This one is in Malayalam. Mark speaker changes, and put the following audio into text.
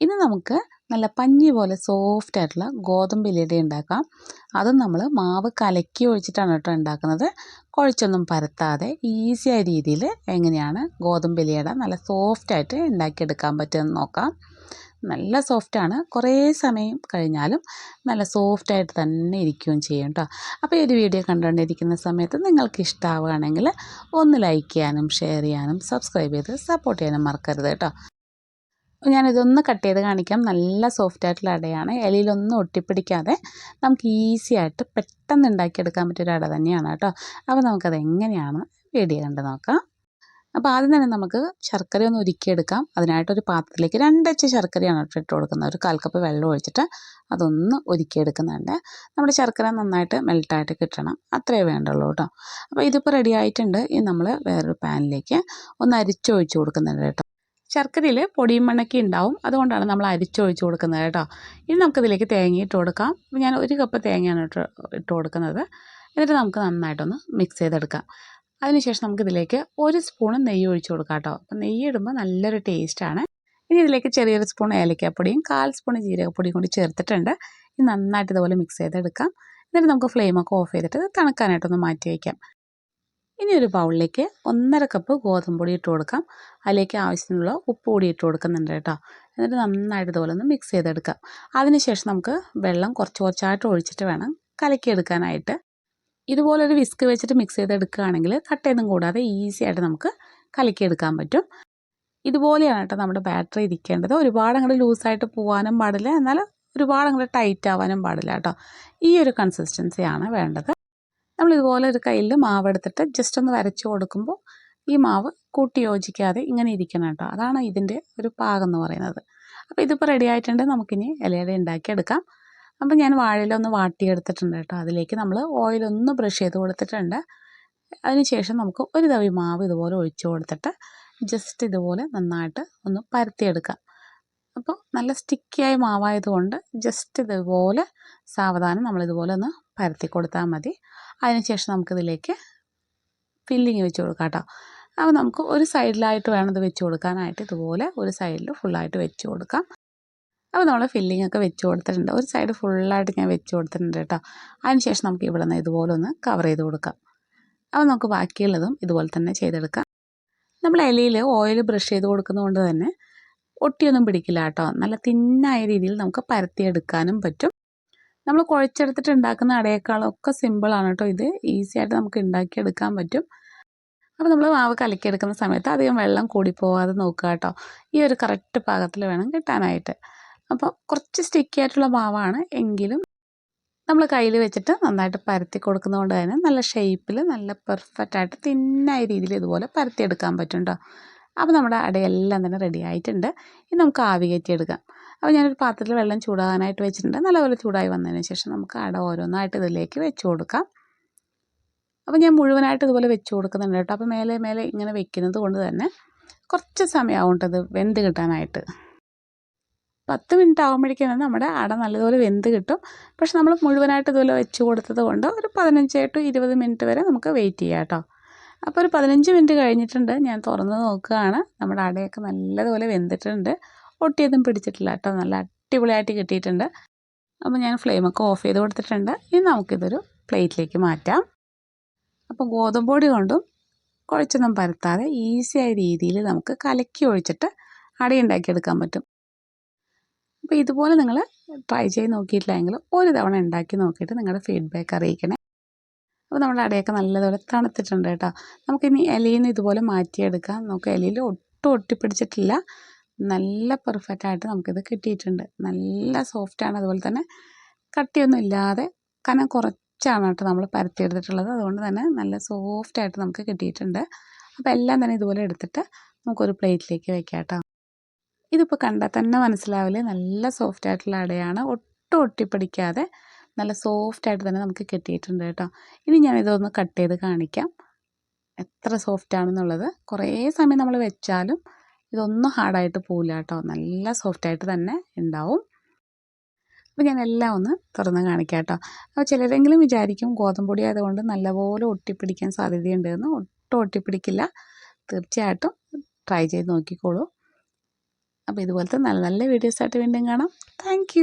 Speaker 1: ഇനി നമുക്ക് നല്ല പഞ്ഞി പോലെ സോഫ്റ്റ് ആയിട്ടുള്ള ഗോതമ്പ് ഇലയുടെ ഉണ്ടാക്കാം. അതും നമ്മൾ മാവ് കലക്കി ഒഴിച്ചിട്ടാണ് കേട്ടോ ഉണ്ടാക്കുന്നത്. കുഴച്ചൊന്നും പരത്താതെ ഈസിയായ രീതിയിൽ എങ്ങനെയാണ് ഗോതമ്പ് ഇലയുടെ നല്ല സോഫ്റ്റായിട്ട് ഉണ്ടാക്കിയെടുക്കാൻ പറ്റുമെന്ന് നോക്കാം. നല്ല സോഫ്റ്റാണ് കുറേ സമയം കഴിഞ്ഞാലും നല്ല സോഫ്റ്റായിട്ട് തന്നെ ഇരിക്കുകയും ചെയ്യും കേട്ടോ അപ്പോൾ ഈ ഒരു വീഡിയോ കണ്ടുകൊണ്ടിരിക്കുന്ന സമയത്ത് നിങ്ങൾക്ക് ഇഷ്ടമാവുകയാണെങ്കിൽ ഒന്ന് ലൈക്ക് ചെയ്യാനും ഷെയർ ചെയ്യാനും സബ്സ്ക്രൈബ് ചെയ്ത് സപ്പോർട്ട് ചെയ്യാനും മറക്കരുത് കേട്ടോ ഞാനിതൊന്ന് കട്ട് ചെയ്ത് കാണിക്കാം. നല്ല സോഫ്റ്റ് ആയിട്ടുള്ള അടയാണ്. ഇലയിലൊന്നും ഒട്ടിപ്പിടിക്കാതെ നമുക്ക് ഈസി ആയിട്ട് പെട്ടെന്ന് ഉണ്ടാക്കിയെടുക്കാൻ പറ്റിയൊരു അട തന്നെയാണ് കേട്ടോ. അപ്പോൾ നമുക്കത് എങ്ങനെയാണെന്ന് വീഡിയോ കണ്ട് നോക്കാം. അപ്പോൾ ആദ്യം തന്നെ നമുക്ക് ശർക്കര ഒന്ന് ഉരുക്കിയെടുക്കാം. അതിനായിട്ടൊരു പാത്രത്തിലേക്ക് രണ്ടച്ച് ശർക്കരയാണ് ഇട്ട് കൊടുക്കുന്നത്. ഒരു കാൽ കപ്പ് വെള്ളം ഒഴിച്ചിട്ട് അതൊന്ന് ഉരുക്കിയെടുക്കുന്നുണ്ട്. നമ്മുടെ ശർക്കര നന്നായിട്ട് മെൽട്ടായിട്ട് കിട്ടണം. അത്രയേ വേണ്ടുള്ളൂ കേട്ടോ. അപ്പോൾ ഇതിപ്പോൾ റെഡി ആയിട്ടുണ്ട്. ഇനി നമ്മൾ വേറൊരു പാനിലേക്ക് ഒന്ന് അരിച്ചൊഴിച്ച് കൊടുക്കുന്നുണ്ട് കേട്ടോ. ശർക്കരയിൽ പൊടിയും മണ്ണൊക്കെ ഉണ്ടാവും. അതുകൊണ്ടാണ് നമ്മൾ അരിച്ചൊഴിച്ച് കൊടുക്കുന്നത് കേട്ടോ. ഇനി നമുക്കിതിലേക്ക് തേങ്ങ ഇട്ട് കൊടുക്കാം. ഞാൻ ഒരു കപ്പ് തേങ്ങയാണ് ഇട്ട് ഇട്ട് കൊടുക്കുന്നത്. എന്നിട്ട് നമുക്ക് നന്നായിട്ടൊന്ന് മിക്സ് ചെയ്തെടുക്കാം. അതിനുശേഷം നമുക്കിതിലേക്ക് ഒരു സ്പൂൺ നെയ്യ് ഒഴിച്ച് കൊടുക്കാം കേട്ടോ. അപ്പം നെയ്യ് ഇടുമ്പോൾ നല്ലൊരു ടേസ്റ്റാണ് ഇനി ഇതിലേക്ക് ചെറിയൊരു സ്പൂൺ ഏലക്കാപ്പൊടിയും കാൽ സ്പൂൺ ജീരകപ്പൊടിയും കൂടി ചേർത്തിട്ടുണ്ട്. ഇത് നന്നായിട്ട് ഇതുപോലെ മിക്സ് ചെയ്തെടുക്കാം. എന്നിട്ട് നമുക്ക് ഫ്ലെയിമൊക്കെ ഓഫ് ചെയ്തിട്ട് തണുക്കാനായിട്ടൊന്ന് മാറ്റി വയ്ക്കാം. ഇനി ഒരു ബൗളിലേക്ക് ഒന്നര കപ്പ് ഗോതമ്പ് പൊടി ഇട്ട് കൊടുക്കാം. അതിലേക്ക് ആവശ്യത്തിനുള്ള ഉപ്പ് പൊടി ഇട്ട് കൊടുക്കുന്നുണ്ട് കേട്ടോ. എന്നിട്ട് നന്നായിട്ട് ഇതുപോലെ ഒന്ന് മിക്സ് ചെയ്തെടുക്കാം. അതിനുശേഷം നമുക്ക് വെള്ളം കുറച്ച് കുറച്ചായിട്ട് ഒഴിച്ചിട്ട് വേണം കലക്കിയെടുക്കാനായിട്ട്. ഇതുപോലൊരു വിസ്ക് വെച്ചിട്ട് മിക്സ് ചെയ്തെടുക്കുകയാണെങ്കിൽ കട്ടയൊന്നും കൂടാതെ ഈസി ആയിട്ട് നമുക്ക് കലക്കിയെടുക്കാൻ പറ്റും. ഇതുപോലെയാണ് കേട്ടോ നമ്മുടെ ബാറ്ററി ഇരിക്കേണ്ടത്. ഒരുപാട് അങ്ങോട്ട് ലൂസായിട്ട് പോകാനും പാടില്ല. എന്നാൽ ഒരുപാട് അങ്ങോട്ട് ടൈറ്റ് ആവാനും പാടില്ല കേട്ടോ. ഈ ഒരു കൺസിസ്റ്റൻസിയാണ് വേണ്ടത്. നമ്മൾ ഇതുപോലെ ഒരു കയ്യിൽ മാവ് എടുത്തിട്ട് ജസ്റ്റ് ഒന്ന് വരച്ച് കൊടുക്കുമ്പോൾ ഈ മാവ് കൂട്ടി യോജിക്കാതെ ഇങ്ങനെ ഇരിക്കണം കേട്ടോ അതാണ് ഇതിന്റെ ഒരു പാകം എന്ന് പറയുന്നത്. അപ്പോൾ ഇതിപ്പോൾ റെഡി ആയിട്ടുണ്ട്. നമുക്കിനി ഇലയുടെ ഉണ്ടാക്കിയെടുക്കാം അപ്പം ഞാൻ വാഴയിലൊന്ന് വാട്ടിയെടുത്തിട്ടുണ്ട് കേട്ടോ അതിലേക്ക് നമ്മൾ ഓയിലൊന്ന് ബ്രഷ് ചെയ്ത് കൊടുത്തിട്ടുണ്ട്. അതിനുശേഷം നമുക്ക് ഒരു തവി മാവ് ഇതുപോലെ ഒഴിച്ചു കൊടുത്തിട്ട് ജസ്റ്റ് ഇതുപോലെ നന്നായിട്ട് ഒന്ന് പരത്തിയെടുക്കാം. അപ്പോൾ നല്ല സ്റ്റിക്കിയായ മാവായതുകൊണ്ട് ജസ്റ്റ് ഇതുപോലെ സാവധാനം നമ്മളിതുപോലെ ഒന്ന് പരത്തി കൊടുത്താൽ മതി. അതിനുശേഷം നമുക്കിതിലേക്ക് ഫില്ലിങ് വെച്ച് കൊടുക്കാം കേട്ടോ. അപ്പോൾ നമുക്ക് ഒരു സൈഡിലായിട്ട് വേണം ഇത് വെച്ച് കൊടുക്കാനായിട്ട്. ഇതുപോലെ ഒരു സൈഡിൽ ഫുള്ളായിട്ട് വെച്ച് കൊടുക്കാം. അപ്പോൾ നമ്മൾ ഫില്ലിംഗ് ഒക്കെ വെച്ച് കൊടുത്തിട്ടുണ്ട്. ഒരു സൈഡ് ഫുള്ളായിട്ട് ഞാൻ വെച്ച് കൊടുത്തിട്ടുണ്ട് കേട്ടോ. അതിനുശേഷം നമുക്ക് ഇവിടെ നിന്ന് ഇതുപോലെ ഒന്ന് കവർ ചെയ്ത് കൊടുക്കാം. അപ്പോൾ നമുക്ക് ബാക്കിയുള്ളതും ഇതുപോലെ തന്നെ ചെയ്തെടുക്കാം. നമ്മൾ ഇലയിൽ ഓയിൽ ബ്രഷ് ചെയ്ത് കൊടുക്കുന്നതുകൊണ്ട് തന്നെ ഒട്ടിയൊന്നും പിടിക്കില്ല കേട്ടോ. നല്ല തിന്നായ രീതിയിൽ നമുക്ക് പരത്തിയെടുക്കാനും പറ്റും. നമ്മൾ കുഴച്ചെടുത്തിട്ട് ഉണ്ടാക്കുന്ന അടയേക്കാളൊക്കെ സിമ്പിളാണ് കേട്ടോ ഇത്. ഈസി ആയിട്ട് നമുക്ക് ഉണ്ടാക്കിയെടുക്കാൻ പറ്റും. അപ്പോൾ നമ്മൾ മാവ് കലക്കിയെടുക്കുന്ന സമയത്ത് അധികം വെള്ളം കൂടി പോവാതെ നോക്കുക കേട്ടോ ഈ ഒരു കറക്റ്റ് പാകത്തിൽ വേണം കിട്ടാനായിട്ട്. അപ്പോൾ കുറച്ച് സ്റ്റിക്കി ആയിട്ടുള്ള മാവാണ് എങ്കിലും നമ്മൾ കയ്യിൽ വെച്ചിട്ട് നന്നായിട്ട് പരത്തി കൊടുക്കുന്നതുകൊണ്ട് തന്നെ നല്ല ഷേപ്പിൽ നല്ല പെർഫെക്റ്റ് ആയിട്ട് തിന്നായ രീതിയിൽ ഇതുപോലെ പരത്തിയെടുക്കാൻ പറ്റും കേട്ടോ അപ്പോൾ നമ്മുടെ അടയെല്ലാം തന്നെ റെഡി ആയിട്ടുണ്ട്. ഇനി നമുക്ക് ആവി കയറ്റിയെടുക്കാം. അപ്പോൾ ഞാനൊരു പാത്രത്തിൽ വെള്ളം ചൂടാകാനായിട്ട് വെച്ചിട്ടുണ്ട്. നല്ലപോലെ ചൂടായി വന്നതിന് ശേഷം നമുക്ക് അട ഓരോന്നായിട്ട് ഇതിലേക്ക് വെച്ച് കൊടുക്കാം. അപ്പോൾ ഞാൻ മുഴുവനായിട്ട് ഇതുപോലെ വെച്ച് കൊടുക്കുന്നുണ്ട് കേട്ടോ. അപ്പോൾ മേലെ മേലെ ഇങ്ങനെ വെക്കുന്നത് കൊണ്ട് തന്നെ കുറച്ച് സമയമാവും ഇത് വെന്ത് കിട്ടാനായിട്ട്. പത്ത് മിനിറ്റ് ആകുമ്പോഴേക്കും നമ്മുടെ അട നല്ലതുപോലെ വെന്ത് കിട്ടും. പക്ഷെ നമ്മൾ മുഴുവനായിട്ട് ഇതുപോലെ വെച്ച് കൊടുത്തത് കൊണ്ട് ഒരു പതിനഞ്ച് ടു ഇരുപത് മിനിറ്റ് വരെ നമുക്ക് വെയിറ്റ് ചെയ്യാം കേട്ടോ. അപ്പോൾ ഒരു പതിനഞ്ച് മിനിറ്റ് കഴിഞ്ഞിട്ടുണ്ട്. ഞാൻ തുറന്ന് നോക്കുകയാണ്. നമ്മുടെ അടയൊക്കെ നല്ലതുപോലെ വെന്തിട്ടുണ്ട്. ഒട്ടിയതും പിടിച്ചിട്ടില്ല കേട്ടോ. നല്ല അടിപൊളിയായിട്ട് കിട്ടിയിട്ടുണ്ട്. അപ്പോൾ ഞാൻ ഫ്ലെയിമൊക്കെ ഓഫ് ചെയ്ത് കൊടുത്തിട്ടുണ്ട്. ഇനി നമുക്കിതൊരു പ്ലേറ്റിലേക്ക് മാറ്റാം. അപ്പോൾ ഗോതമ്പൊടി കൊണ്ടും കുഴച്ചൊന്നും പരത്താതെ ഈസിയായ രീതിയിൽ നമുക്ക് കലക്കി ഒഴിച്ചിട്ട് അടയുണ്ടാക്കിയെടുക്കാൻ പറ്റും. അപ്പോൾ ഇതുപോലെ നിങ്ങൾ ട്രൈ ചെയ്ത് നോക്കിയിട്ടില്ലെങ്കിൽ ഒരു തവണ ഉണ്ടാക്കി നോക്കിയിട്ട് നിങ്ങളുടെ ഫീഡ്ബാക്ക് അറിയിക്കണേ. അപ്പോൾ നമ്മുടെ അടയൊക്കെ നല്ലതുപോലെ തണുത്തിട്ടുണ്ട് കേട്ടോ. നമുക്കിനി ഇലയിൽ നിന്ന് ഇതുപോലെ മാറ്റിയെടുക്കാം. നമുക്ക് ഇലയിൽ ഒട്ടും ഒട്ടിപ്പിടിച്ചിട്ടില്ല. നല്ല പെർഫെക്റ്റ് ആയിട്ട് നമുക്കിത് കിട്ടിയിട്ടുണ്ട്. നല്ല സോഫ്റ്റാണ് അതുപോലെ തന്നെ കട്ടിയൊന്നും ഇല്ലാതെ കനം കുറച്ചാണ് കേട്ടോ നമ്മൾ പരത്തിയെടുത്തിട്ടുള്ളത്. അതുകൊണ്ട് തന്നെ നല്ല സോഫ്റ്റായിട്ട് നമുക്ക് കിട്ടിയിട്ടുണ്ട്. അപ്പോൾ എല്ലാം തന്നെ ഇതുപോലെ എടുത്തിട്ട് നമുക്കൊരു പ്ലേറ്റിലേക്ക് വെക്കാം കേട്ടോ. ഇതിപ്പോൾ കണ്ടാൽ തന്നെ മനസ്സിലാവില്ലേ? നല്ല സോഫ്റ്റ് ആയിട്ടുള്ള അടയാണ്. ഒട്ടും ഒട്ടിപ്പിടിക്കാതെ നല്ല സോഫ്റ്റായിട്ട് തന്നെ നമുക്ക് കിട്ടിയിട്ടുണ്ട് കേട്ടോ. ഇനി ഞാനിതൊന്ന് കട്ട് ചെയ്ത് കാണിക്കാം. എത്ര സോഫ്റ്റ് ആണെന്നുള്ളത്. കുറേ സമയം നമ്മൾ വെച്ചാലും ഇതൊന്നും ഹാർഡായിട്ട് പോവില്ല കേട്ടോ. നല്ല സോഫ്റ്റായിട്ട് തന്നെ ഉണ്ടാവും. അപ്പോൾ ഞാൻ എല്ലാം ഒന്ന് തുറന്ന് കാണിക്കാം കേട്ടോ. അപ്പോൾ ചിലരെങ്കിലും വിചാരിക്കും ഗോതമ്പൊടി ആയതുകൊണ്ട് നല്ലപോലെ ഒട്ടിപ്പിടിക്കാൻ സാധ്യതയുണ്ടെന്ന്. ഒട്ടും ഒട്ടിപ്പിടിക്കില്ല. തീർച്ചയായിട്ടും ട്രൈ ചെയ്ത് നോക്കിക്കോളൂ. അപ്പോൾ ഇതുപോലത്തെ നല്ല നല്ല വീഡിയോസായിട്ട് വീണ്ടും കാണാം. താങ്ക്